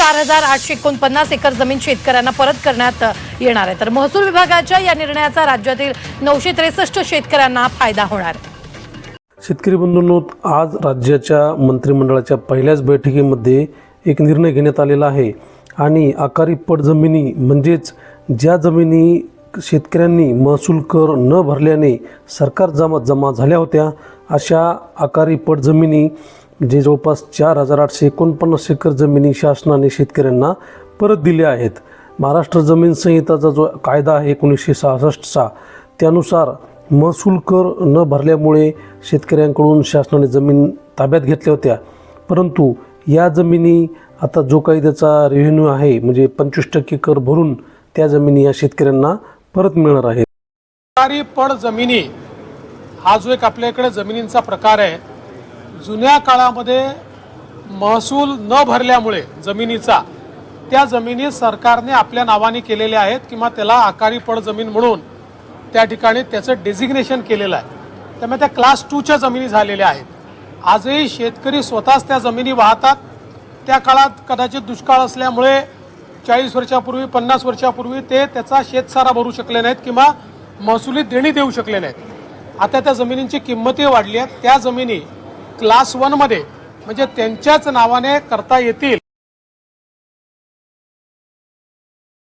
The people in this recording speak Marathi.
चार हजार आठशे एकोणपन्नास एकर जमीन शेतकऱ्यांना परत करण्यात येणार आहे. तर महसूल विभागाच्या या निर्णयाचा राज्यातील नऊशे त्रेसष्ट शेतकऱ्यांना फायदा होणार. आहे शेतकरी बंधूंनो आज राज्याच्या मंत्रिमंडळाच्या पहिल्याच बैठकीमध्ये एक निर्णय घेण्यात आलेला आहे. आणि आकारी पट जमिनी म्हणजेच ज्या जमिनी शेतकऱ्यांनी महसूल कर न भरल्याने सरकार जमा जमा झाल्या होत्या. अशा आकारी पट जमिनी जे जवळपास चार हजार आठशे एकोणपन्नास एकर जमिनी शासनाने शेतकऱ्यांना परत दिल्या आहेत. महाराष्ट्र जमीन संहिताचा जो कायदा आहे एकोणीसशे सहासष्टचा त्यानुसार महसूल कर न भरल्यामुळे शेतकऱ्यांकडून शासनाने जमीन ताब्यात घेतल्या होत्या. परंतु या जमिनी आता जो काही त्याचा रेव्हेन्यू आहे म्हणजे पंचवीस टक्के कर भरून त्या जमिनी या शेतकऱ्यांना परत मिळणार आहे. सरकारी पड जमिनी हा जो एक आपल्याकडे जमिनींचा प्रकार आहे जुन्या काळामध्ये महसूल न भरल्यामुळे जमिनीचा त्या जमिनी सरकारने आपल्या नावाने केलेल्या आहेत किंवा त्याला आकारी पड जमीन म्हणून त्या ठिकाणी त्याचं डेझिग्नेशन केलेलं आहे. त्यामुळे त्या क्लास टूच्या जमिनी झालेल्या आहेत. आजही शेतकरी स्वतःच त्या जमिनी वाहतात. त्या काळात कदाचित दुष्काळ असल्यामुळे चाळीस वर्षापूर्वी पन्नास वर्षापूर्वी ते त्याचा शेतसारा भरू शकले नाहीत किंवा महसुली देणी देऊ शकले नाहीत. आता त्या जमिनींची किंमतही वाढली आहे त्या जमिनी क्लास वनमध्ये म्हणजे त्यांच्याच नावाने करता येतील.